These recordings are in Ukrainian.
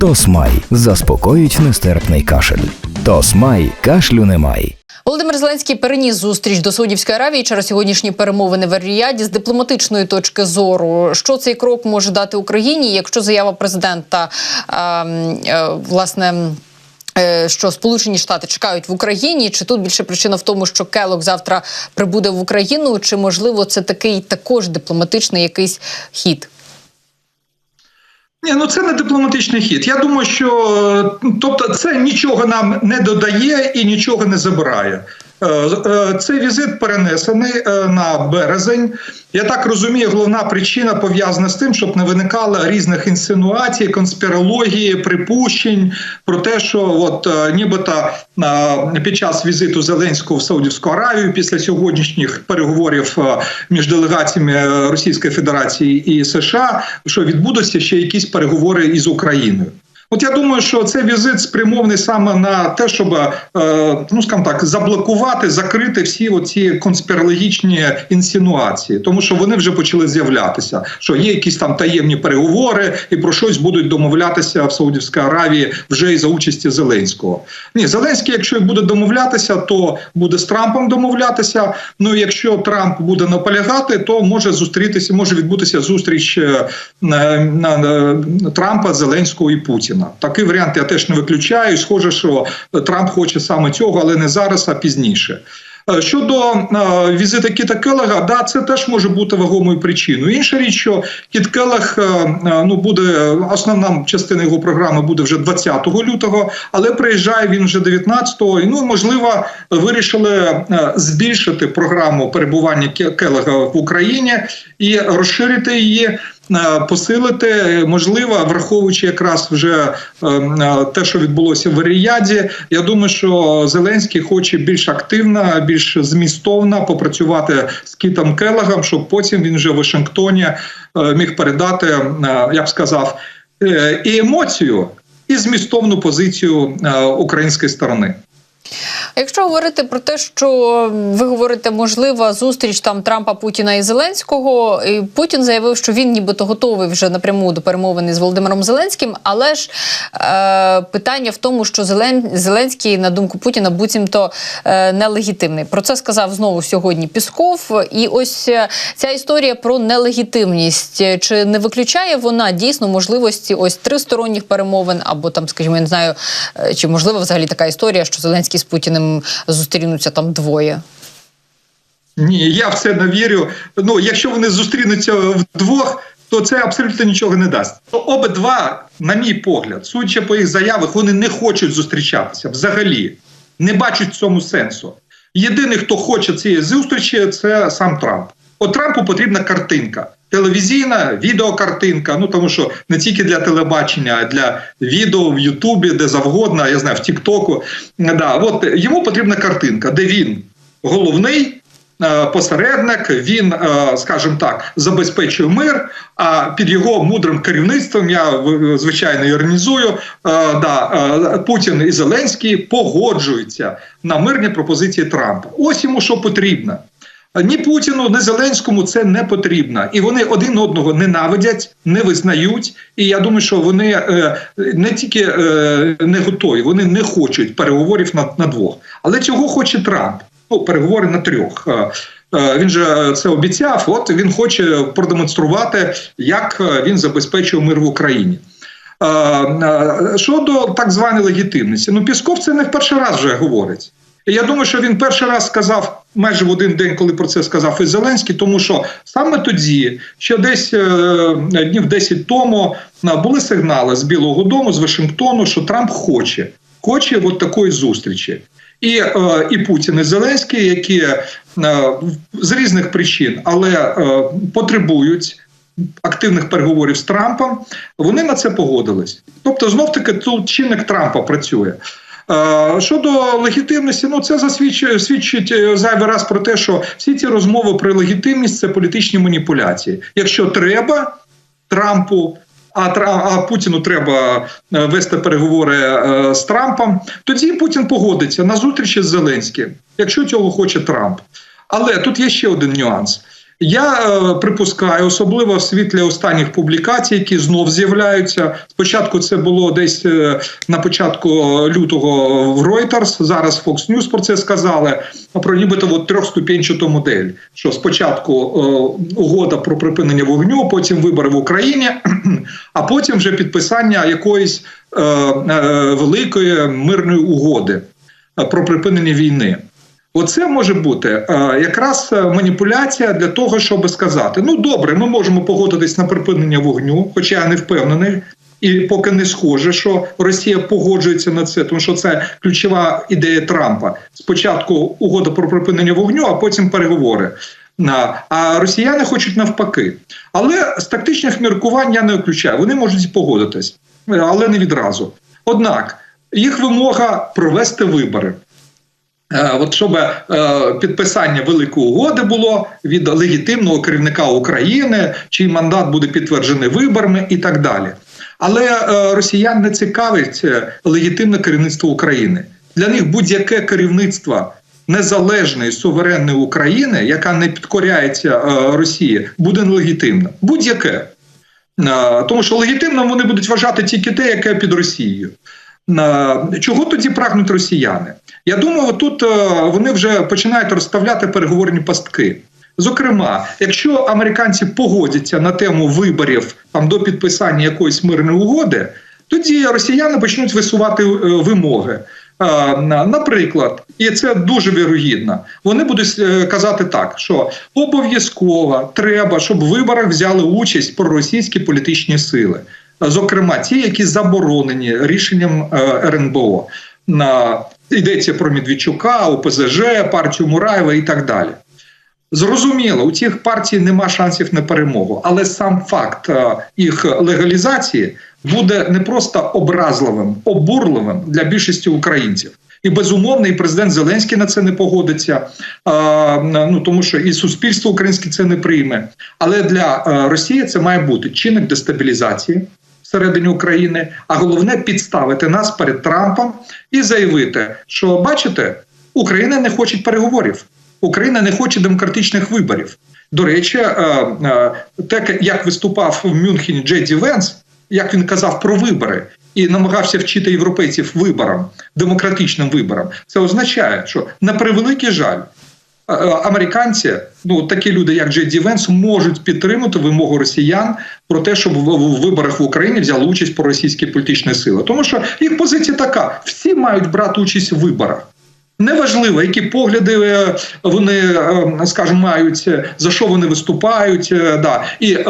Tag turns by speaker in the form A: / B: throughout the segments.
A: Тосмай заспокоїть нестерпний кашель. Тосмай кашлю немає.
B: Володимир Зеленський переніс зустріч до Саудівської Аравії через сьогоднішні перемовини в Ріяді з дипломатичної точки зору. Що цей крок може дати Україні, якщо заява президента ем, е, власне. е, Що Сполучені Штати чекають в Україні? Чи тут більше причина в тому, що Келок завтра прибуде в Україну? Чи можливо це такий також дипломатичний якийсь хід?
C: Ні, ну це не дипломатичний хід. Я думаю, що е, тобто це нічого нам не додає і нічого не забирає. Е, е, Цей візит перенесений е, на березень. Я так розумію, головна причина пов'язана з тим, щоб не виникало різних інсинуацій, конспірології, припущень про те, що от нібито під час візиту Зеленського в Саудівську Аравію після сьогоднішніх переговорів між делегаціями Російської Федерації і США, що відбудуться ще якісь переговори із Україною. От я думаю, що цей візит спрямований саме на те, щоб е, ну скажімо так заблокувати, закрити всі оці конспірологічні інсинуації, тому що вони вже почали з'являтися. Що є якісь там таємні переговори, і про щось будуть домовлятися в Саудівській Аравії вже і за участі Зеленського. Ні, Зеленський, якщо і буде домовлятися, то буде з Трампом домовлятися. Ну якщо Трамп буде наполягати, то може зустрітися, може відбутися зустріч е, на, Трампа, Зеленського і Путіна. Такий варіант я теж не виключаю. Схоже, що Трамп хоче саме цього, але не зараз, а пізніше. Е, Щодо е, Кіта Келега, да, це теж може бути вагомою причиною. Інша річ, що Кіт Келег е, е, ну буде основна частина його програми буде вже 20 лютого, але приїжджає він вже 19-го. І ну можливо вирішили збільшити програму перебування Ке- Келега в Україні і розширити її. Е, Посилити можливо, враховуючи якраз вже е, е, те, що відбулося в Ріяді. Я думаю, що Зеленський хоче більш активно, більш змістовно попрацювати з Кітом Келегом, щоб потім він вже в Вашингтоні міг передати, я б сказав, і емоцію, і змістовну позицію української сторони.
B: Якщо говорити про те, що ви говорите, можлива зустріч там Трампа, Путіна і Зеленського, і Путін заявив, що він нібито готовий вже напряму до перемовини з Володимиром Зеленським. Але ж е, питання в тому, що Зелен... Зеленський, на думку Путіна, буцімто е, нелегітимний. Про це сказав знову сьогодні Пісков. І ось е, ця історія про нелегітимність. Чи не виключає вона дійсно можливості ось тристоронніх перемовин, або там, скажімо, я не знаю, е, чи можлива взагалі така історія, що Зеленський з Путіним зустрінуться там двоє.
C: Ні, я в це не вірю. Ну, якщо вони зустрінуться вдвох, то це абсолютно нічого не дасть. Обидва, на мій погляд, судячи по їх заявах, вони не хочуть зустрічатися взагалі. Не бачать в цьому сенсу. Єдиний, хто хоче цієї зустрічі, це сам Трамп. От Трампу потрібна картинка. Телевізійна, відеокартинка, ну тому що не тільки для телебачення, а для відео в Ютубі, де завгодно, я знаю, в Тіктоку. Да, от йому потрібна картинка, де він головний е, посередник, він, е, скажімо так, забезпечує мир. А під його мудрим керівництвом я звичайно іронізую, е, да, е, Путін і Зеленський погоджуються на мирні пропозиції Трампа. Ось йому що потрібно. Ні Путіну, ні Зеленському це не потрібно, і вони один одного ненавидять, не визнають. І я думаю, що вони е, не тільки е, не готові, вони не хочуть переговорів на, на двох. Але цього хоче Трамп. Ну, переговори на трьох. Е, е, Він же це обіцяв. От він хоче продемонструвати, як е, він забезпечує мир в Україні. Щодо так званої легітимності, ну Пісков це не в перший раз вже говорить. Я думаю, що він перший раз сказав майже в один день, коли про це сказав і Зеленський, тому що саме тоді, ще десь е, днів 10 тому, були сигнали з Білого Дому, з Вашингтону, що Трамп хоче, хоче от такої зустрічі. І, е, і Путін, і Зеленський, які е, з різних причин, але потребують активних переговорів з Трампом, вони на це погодились. Тобто, знов таки тут чинник Трампа працює. Е, Щодо легітимності, ну це засвідчує свідчить е, зайвий раз про те, що всі ці розмови про легітимність це політичні маніпуляції. Якщо треба Трампу. А а Путіну треба е, вести переговори з Трампом. Тоді Путін погодиться на зустрічі з Зеленським, якщо цього хоче Трамп. Але тут є ще один нюанс. Я е, припускаю, особливо в світлі останніх публікацій, які знов з'являються. Спочатку це було десь е, на початку лютого в Reuters, зараз Fox News про це сказали. Про нібито от трьохступенчату модель. Що спочатку е, угода про припинення вогню, потім вибори в Україні, а потім вже підписання якоїсь великої мирної угоди про припинення війни. Оце може бути е, якраз е, маніпуляція для того, щоб сказати: ну добре, ми можемо погодитись на припинення вогню, хоча я не впевнений. І поки не схоже, що Росія погоджується на це, тому що це ключова ідея Трампа. Спочатку угода про припинення вогню, а потім переговори. А росіяни хочуть навпаки. Але з тактичних міркувань я не виключаю. Вони можуть погодитись, але не відразу. Однак їх вимога провести вибори. Е, От щоб е, підписання великої угоди було від легітимного керівника України, чий мандат буде підтверджений виборами і так далі. Але е, росіян не цікавить легітимне керівництво України. Для них будь-яке керівництво незалежної суверенної України, яка не підкоряється Росії, буде нелегітимне. Будь-яке. Тому що легітимним вони будуть вважати тільки те, яке під Росією. Чого тоді прагнуть росіяни? Я думаю, тут е, вони вже починають розставляти переговорні пастки. Зокрема, якщо американці погодяться на тему виборів там до підписання якоїсь мирної угоди, тоді росіяни почнуть висувати е, вимоги. Е, Наприклад, і це дуже вірогідно, вони будуть казати так, що обов'язково треба, щоб в виборах взяли участь проросійські політичні сили, зокрема ті, які заборонені рішенням е, РНБО. На йдеться про Медведчука, ОПЗЖ, партію Мураєва і так далі. Зрозуміло, у цих партій нема шансів на перемогу, але сам факт е, їх легалізації буде не просто образливим, обурливим для більшості українців. І безумовно, і президент Зеленський на це не погодиться, е, ну тому що і суспільство українське це не прийме. Але для Росії це має бути чинник дестабілізації всередині України, а головне підставити нас перед Трампом і заявити, що бачите, Україна не хоче переговорів. Україна не хоче демократичних виборів. До речі, е, е, те, як виступав в Мюнхені Джеді Венс, як він казав про вибори і намагався вчити європейців виборам, демократичним виборам, це означає, що на превеликий жаль. Е, Американці, ну такі люди, як Джеді Венс, можуть підтримати вимогу росіян про те, щоб в виборах в Україні взяли участь проросійські політичні сили. Тому що їх позиція така: всі мають брати участь в виборах. Неважливо, які погляди е, вони, е, скажімо, мають, за що вони виступають. Да. І е,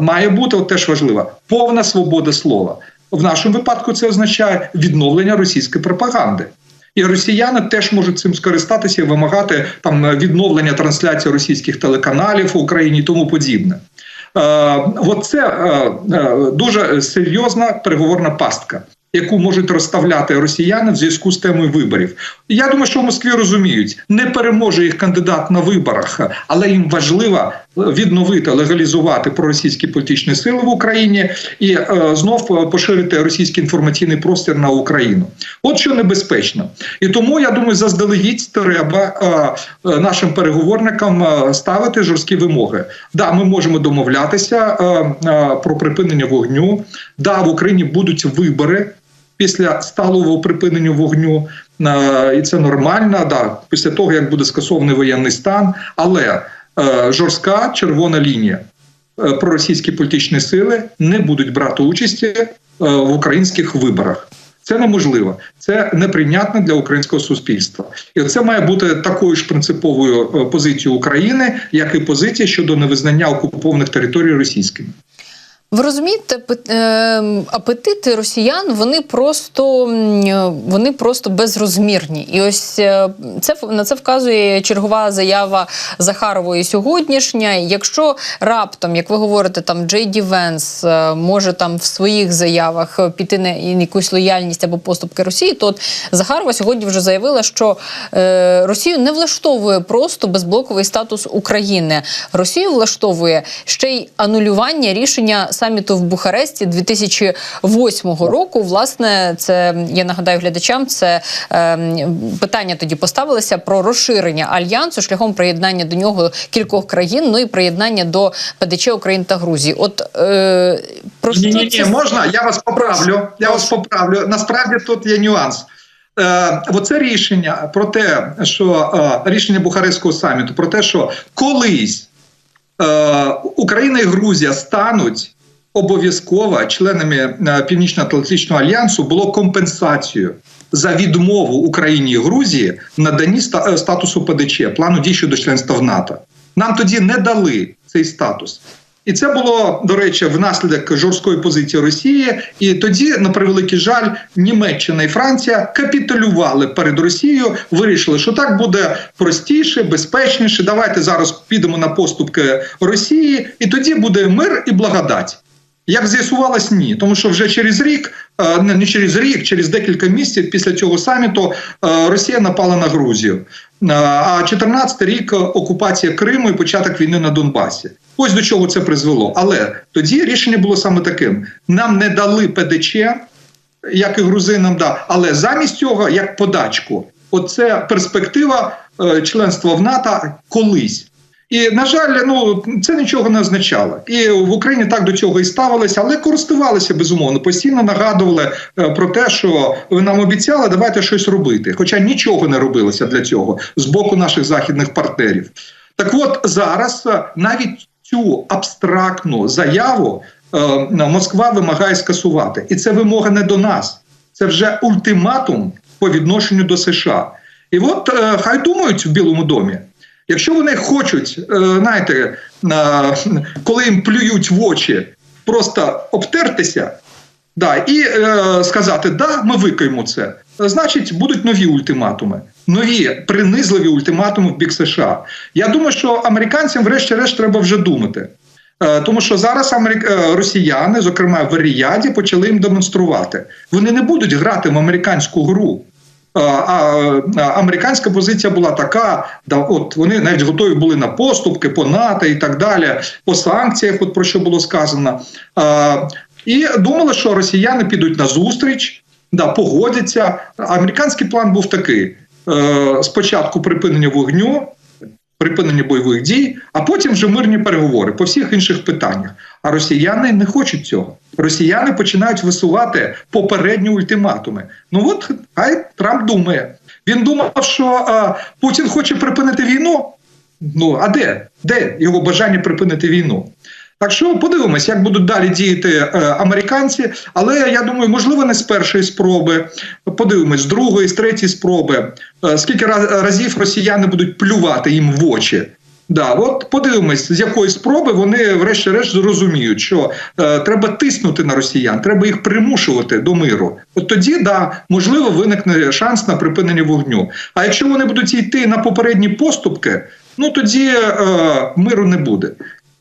C: має бути от теж важливо повна свобода слова. В нашому випадку це означає відновлення російської пропаганди. І росіяни теж можуть цим скористатися і вимагати там відновлення трансляції російських телеканалів в Україні і тому подібне. Е, от е, е, дуже серйозна переговорна пастка, яку можуть розставляти росіяни в зв'язку з темою виборів. Я думаю, що в Москві розуміють, не переможе їх кандидат на виборах, але їм важливо відновити, легалізувати проросійські політичні сили в Україні і е, знов поширити російський інформаційний простір на Україну. От що небезпечно, і тому я думаю, заздалегідь треба е, е, нашим переговорникам е, ставити жорсткі вимоги. Да, ми можемо домовлятися е, е, про припинення вогню. Да, в Україні будуть вибори після сталого припинення вогню, е, і це нормально. Да, після того як буде скасований воєнний стан, але е, жорстка червона лінія. Е, Проросійські політичні сили не будуть брати участі е, в українських виборах. Це неможливо, це неприйнятно для українського суспільства, і це має бути такою ж принциповою е, позицією України, як і позиція щодо невизнання окупованих територій російськими.
B: Ви розумієте, е, апетити росіян вони просто е, вони просто безрозмірні. І ось е, це на це вказує чергова заява Захарової сьогоднішня. Якщо раптом, як ви говорите, там Джей Ді Венс може там в своїх заявах піти на якусь лояльність або поступки Росії, то от Захарова сьогодні вже заявила, що Росію не влаштовує просто безблоковий статус України. Росію влаштовує ще й анулювання рішення саміту в Бухаресті 2008 року. Власне, це я нагадаю глядачам. Це е, питання тоді поставилося про розширення альянсу шляхом приєднання до нього кількох країн. Ну і приєднання до ПДЧ України та Грузії. От е, про
C: Ні, ні, ні,
B: це?
C: можна. Я вас поправлю. Я вас поправлю. Насправді тут є нюанс. Е, оце рішення про те, що е, рішення Бухарестського саміту про те, що колись е, Україна і Грузія стануть обов'язково членами е, Північно-Атлантичного альянсу, було компенсацією за відмову Україні і Грузії наданні е, статусу ПДЧ, плану дій щодо членства в НАТО. Нам тоді не дали цей статус. І це було, до речі, внаслідок жорсткої позиції Росії. І тоді, на превеликий жаль, Німеччина і Франція капітулювали перед Росією, вирішили, що так буде простіше, безпечніше. Давайте зараз підемо на поступки Росії, і тоді буде мир і благодать. Як з'ясувалось, ні, тому що вже через рік, е, не через рік, через декілька місяців після цього саміту е, Росія напала на Грузію. Е, А 14 рік окупація Криму і початок війни на Донбасі. Ось до чого це призвело. Але тоді рішення було саме таким: нам не дали ПДЧ, як і грузинам, да, але замість цього як подачку. Оце перспектива членства в НАТО колись. І на жаль, ну це нічого не означало. І в Україні так до цього і ставилися, але користувалися безумовно. Постійно нагадували е, про те, що ви нам обіцяли, давайте щось робити. Хоча нічого не робилося для цього з боку наших західних партнерів. Так от зараз е, навіть цю абстрактну заяву е, Москва вимагає скасувати, і це вимога не до нас, це вже ультиматум по відношенню до США. І от хай думають в Білому домі. Якщо вони хочуть, е, знаєте, коли їм плюють в очі, просто обтертися, да, і е, сказати, да, ми викаємо це, значить, будуть нові ультиматуми, нові принизливі ультиматуми в бік США. Я думаю, що американцям, врешті-решт, треба вже думати. Е, Тому що зараз росіяни, зокрема в Ріяді, почали їм демонструвати. Вони не будуть грати в американську гру. Американська позиція була така, да, от вони навіть готові були на поступки по НАТО і так далі, по санкціях, от про що було сказано. А, і думали, що росіяни підуть на зустріч, да, погодяться. Американський план був такий: е, спочатку припинення вогню, припинення бойових дій, а потім вже мирні переговори по всіх інших питаннях. А росіяни не хочуть цього. Росіяни починають висувати попередні ультиматуми. Ну от хай Трамп думає. Він думав, що а, Путін хоче припинити війну. Ну а де? Де його бажання припинити війну? Так що подивимось, як будуть далі діяти е, американці. Але я думаю, можливо, не з першої спроби. Подивимось, з другої, з третьої спроби. Е, скільки раз- разів росіяни будуть плювати їм в очі? Да, от подивимось, з якої спроби вони, врешті-решт, зрозуміють, що е, треба тиснути на росіян, треба їх примушувати до миру. От тоді, да, можливо, виникне шанс на припинення вогню. А якщо вони будуть йти на попередні поступки, ну тоді е, миру не буде.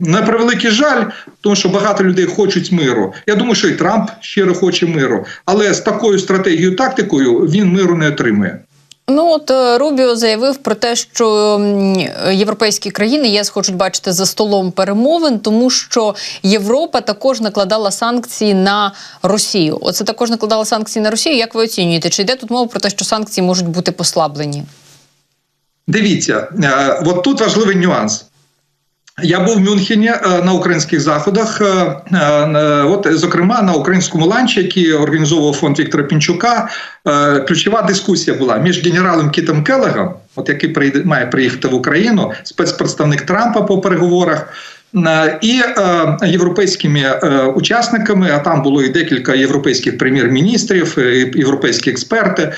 C: На превеликий жаль, тому що багато людей хочуть миру. Я думаю, що і Трамп щиро хоче миру, але з такою стратегією, тактикою він миру не отримує.
B: Ну от е, Рубіо заявив про те, що європейські країни ЄС хочуть бачити за столом перемовин, тому що Європа також накладала санкції на Росію. Оце також накладала санкції на Росію. Як ви оцінюєте? Чи йде тут мова про те, що санкції можуть бути послаблені?
C: Дивіться, е, от тут важливий нюанс. Я був в Мюнхені е, на українських заходах, е, е, от, зокрема на українському ланчі, який організовував фонд Віктора Пінчука. Ключова дискусія була між генералом Кітом Келегом, от який має приїхати в Україну, спецпредставник Трампа по переговорах. І європейськими учасниками, а там було і декілька європейських прем'єр-міністрів, і європейські експерти.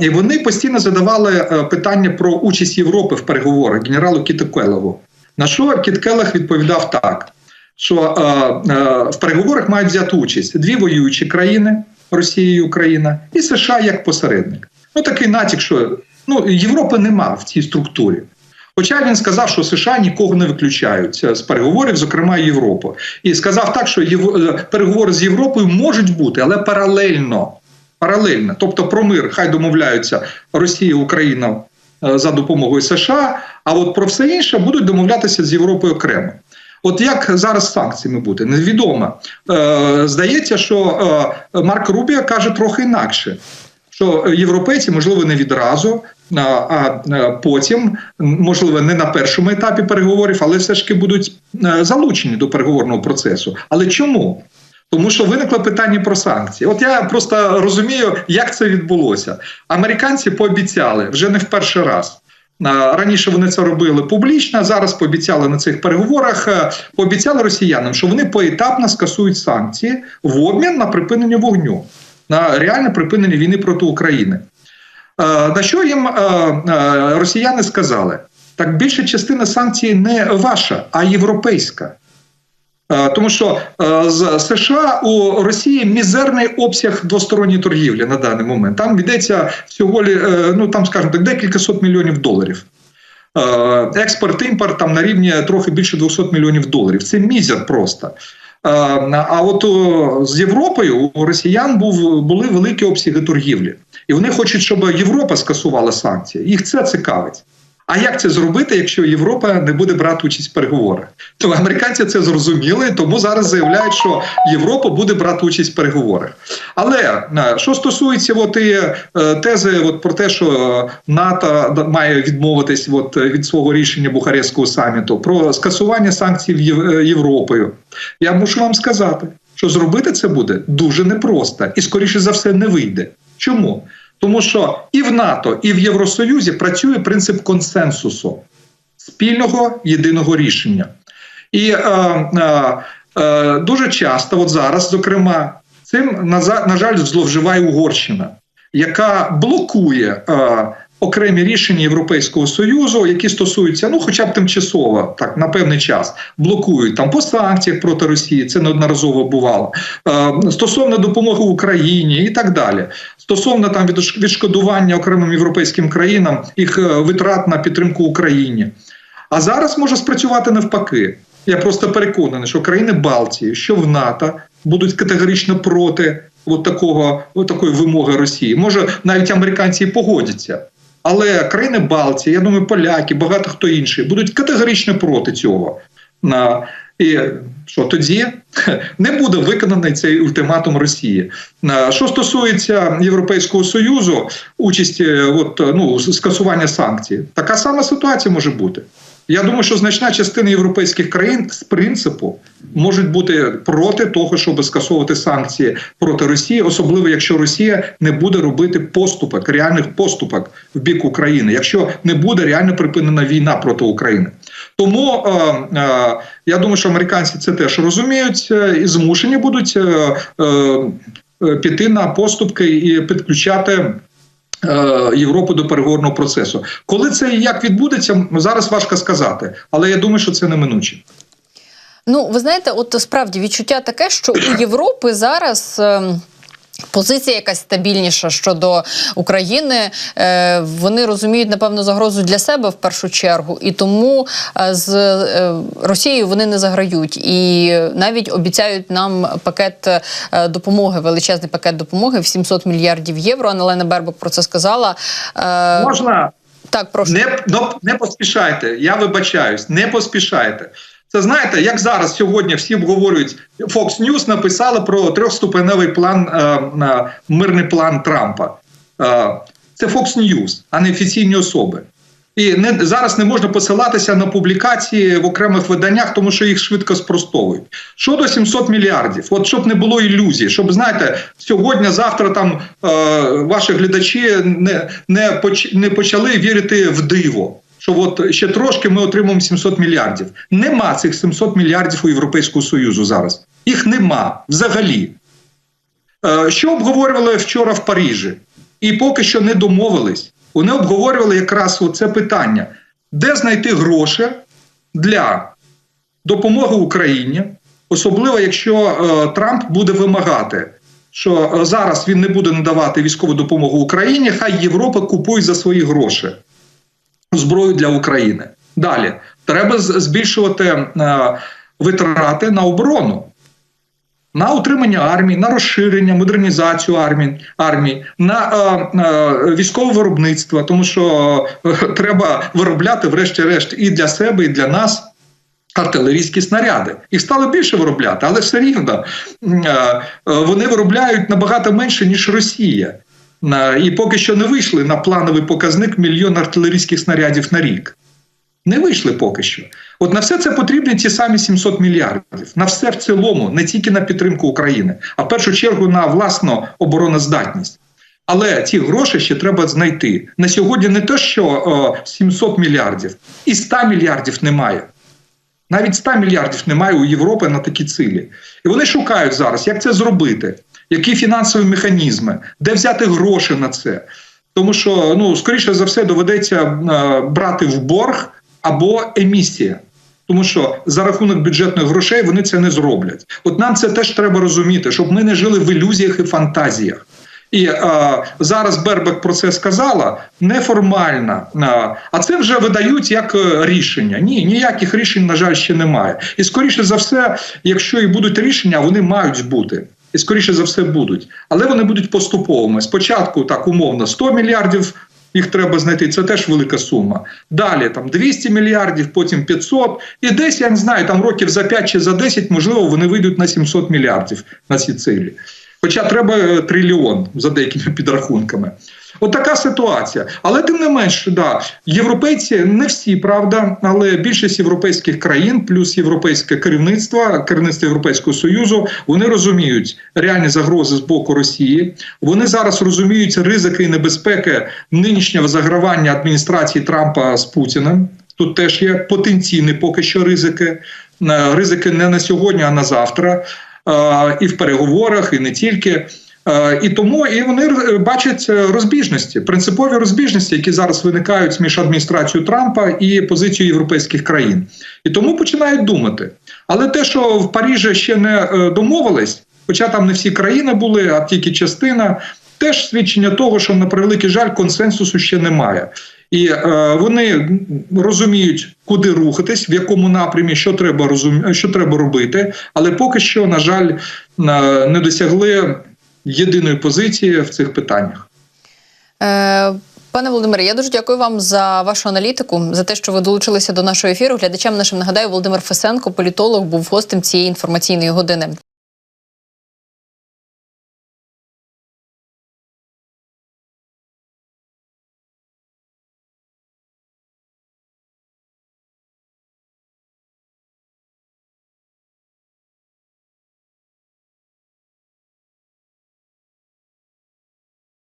C: І вони постійно задавали питання про участь Європи в переговорах генералу Кіту Келегу. На що Кіт Келег відповідав так: що е, е, в переговорах мають взяти участь дві воюючі країни Росія і Україна, і США як посередник. Ну такий натяк, що ну Європи нема в цій структурі. Хоча він сказав, що США нікого не виключають з переговорів, зокрема Європу, і сказав так, що Єв... е, переговори з Європою можуть бути, але паралельно. Паралельно, тобто про мир хай домовляються Росія, Україна е, за допомогою США. А от про все інше будуть домовлятися з Європою окремо. От як зараз з санкціями бути? Невідомо. Е, здається, що е, Марк Рубіо каже трохи інакше. Що європейці, можливо, не відразу, а, а е, потім, можливо, не на першому етапі переговорів, але все ж таки будуть е, залучені до переговорного процесу. Але чому? Тому що виникло питання про санкції. От я просто розумію, як це відбулося. Американці пообіцяли вже не в перший раз. Раніше вони це робили публічно. Зараз пообіцяли на цих переговорах. е, Пообіцяли росіянам, що вони поетапно скасують санкції в обмін на припинення вогню, на реальне припинення війни проти України. Е, На що їм е, росіяни сказали? Так більша частина санкцій не ваша, а європейська. Е, Тому що е, з США у Росії мізерний обсяг двосторонньої торгівлі на даний момент. Там йдеться всього е, ну там, скажімо так, декілька сот мільйонів доларів. Експорт, імпорт там на рівні трохи більше 200 мільйонів доларів. Це мізер просто. А от з Європою у росіян був були великі обсяги торгівлі, і вони хочуть, щоб Європа скасувала санкції. Їх це цікавить. А як це зробити, якщо Європа не буде брати участь в переговорах? То американці це зрозуміли, тому зараз заявляють, що Європа буде брати участь в переговорах. Але е, що стосується от і, е, тези от про те, що НАТО має відмовитись от від свого рішення Бухарестського саміту про скасування санкцій е, Європою, я мушу вам сказати, що зробити це буде дуже непросто і, скоріше за все, не вийде. Чому? Тому що і в НАТО, і в Євросоюзі працює принцип консенсусу спільного єдиного рішення. І е, е, е, дуже часто, от зараз, зокрема, цим на, на жаль, зловживає Угорщина, яка блокує е, окремі рішення Європейського союзу, які стосуються, ну, хоча б тимчасово, так на певний час, блокують там по санкціях проти Росії. Це неодноразово бувало. Е, стосовно допомоги Україні і так далі. Стосовно там відш- відшкодування окремим європейським країнам їх е, витрат на підтримку Україні. А зараз може спрацювати навпаки. Я просто переконаний, що країни Балтії, що в НАТО будуть категорично проти от такого, от такої вимоги Росії. Може, навіть американці і погодяться. Але країни Балтії, я думаю, поляки, багато хто інший будуть категорично проти цього. І що тоді не буде виконаний цей ультиматум Росії. Що стосується Європейського союзу, участі, от ну скасування санкцій, така сама ситуація може бути. Я думаю, що значна частина європейських країн з принципу можуть бути проти того, щоб скасовувати санкції проти Росії, особливо якщо Росія не буде робити поступок, реальних поступок в бік України, якщо не буде реально припинена війна проти України. Тому е, е, я думаю, що американці це теж розуміють е, і змушені будуть е, е, е, піти на поступки і підключати. Е, Європу до переговорного процесу. Коли це і як відбудеться, зараз важко сказати, але я думаю, що це неминуче.
B: Ну, ви знаєте, от справді відчуття таке, що у Європи зараз. Позиція якась стабільніша щодо України. Е, Вони розуміють напевно загрозу для себе в першу чергу, і тому е, з е, Росією вони не заграють і навіть обіцяють нам пакет допомоги, величезний пакет допомоги в 700 мільярдів євро. Анна Лена Бербок про це сказала.
C: Можна
B: Так, прошу.
C: не, не поспішайте. Я вибачаюсь, не поспішайте. Це знаєте, як зараз сьогодні всі обговорюють Fox News написали про трьохступеневий план, е, е, мирний план Трампа. Е, це Fox News, а не офіційні особи. І не зараз не можна посилатися на публікації в окремих виданнях, тому що їх швидко спростовують. Щодо 700 мільярдів, от щоб не було ілюзій, щоб знаєте, сьогодні, завтра там е, ваші глядачі не, не, поч, не почали вірити в диво. Що от ще трошки ми отримаємо 700 мільярдів. Нема цих 700 мільярдів у Європейського Союзу зараз. Їх нема взагалі. Е, Що обговорювали вчора в Парижі? І поки що не домовились. Вони обговорювали якраз це питання, де знайти гроші для допомоги Україні, особливо якщо е, Трамп буде вимагати, що е, зараз він не буде надавати військову допомогу Україні, хай Європа купує за свої гроші зброю для України. Далі треба збільшувати е, витрати на оборону на утримання армії, на розширення, модернізацію армії, армії на е, е, військове виробництво, тому що е, треба виробляти, врешті-решт, і для себе, і для нас. артилерійські снаряди. Їх стало більше виробляти, але все рівно е, е, вони виробляють набагато менше, ніж Росія. І поки що не вийшли на плановий показник мільйон артилерійських снарядів на рік. Не вийшли поки що. От на все це потрібні ті самі 700 мільярдів. На все в цілому, не тільки на підтримку України, а в першу чергу на власну обороноздатність. Але ці гроші ще треба знайти. На сьогодні не те, що о, 700 мільярдів, і 100 мільярдів немає. Навіть 100 мільярдів немає у Європи на такі цілі. І вони шукають зараз, як це зробити, які фінансові механізми, де взяти гроші на це. Тому що, ну, скоріше за все, доведеться е, брати в борг або емісія. Тому що за рахунок бюджетних грошей вони це не зроблять. От нам це теж треба розуміти, щоб ми не жили в ілюзіях і фантазіях. І е, зараз Бербек про це сказала неформально. Е, а це вже видають як е, рішення. Ні, ніяких рішень, на жаль, ще немає. І скоріше за все, якщо і будуть рішення, вони мають бути. І скоріше за все будуть. Але вони будуть поступовими. Спочатку так умовно 100 мільярдів. Їх треба знайти, це теж велика сума. Далі там 200 мільярдів, потім 500. І десь я не знаю, там років за 5 чи за 10, можливо, вони вийдуть на 700 мільярдів на ці цілі. Хоча треба е, трильйон за деякими підрахунками. От така ситуація. Але тим не менш, да, європейці не всі, правда, але більшість європейських країн, плюс європейське керівництво, керівництво Європейського Союзу, вони розуміють реальні загрози з боку Росії. Вони зараз розуміють ризики і небезпеки нинішнього загравання адміністрації Трампа з Путіним. Тут теж є потенційні поки що ризики. Е, Ризики не на сьогодні, а на завтра. Е, І в переговорах, і не тільки. Е, І тому і вони е, бачать е, розбіжності, принципові розбіжності, які зараз виникають між адміністрацією Трампа і позицією європейських країн. І тому починають думати. Але те, що в Парижі ще не домовились, хоча там не всі країни були, а тільки частина, теж свідчення того, що на превеликий жаль консенсусу ще немає. І е, вони розуміють, куди рухатись, в якому напрямі, що треба розум... що треба робити, але поки що, на жаль, не досягли єдиної позиції в цих питаннях.
B: Е, Пане Володимире, я дуже дякую вам за вашу аналітику, за те, що ви долучилися до нашого ефіру. Глядачам нашим нагадаю, Володимир Фесенко, політолог, був гостем цієї інформаційної години.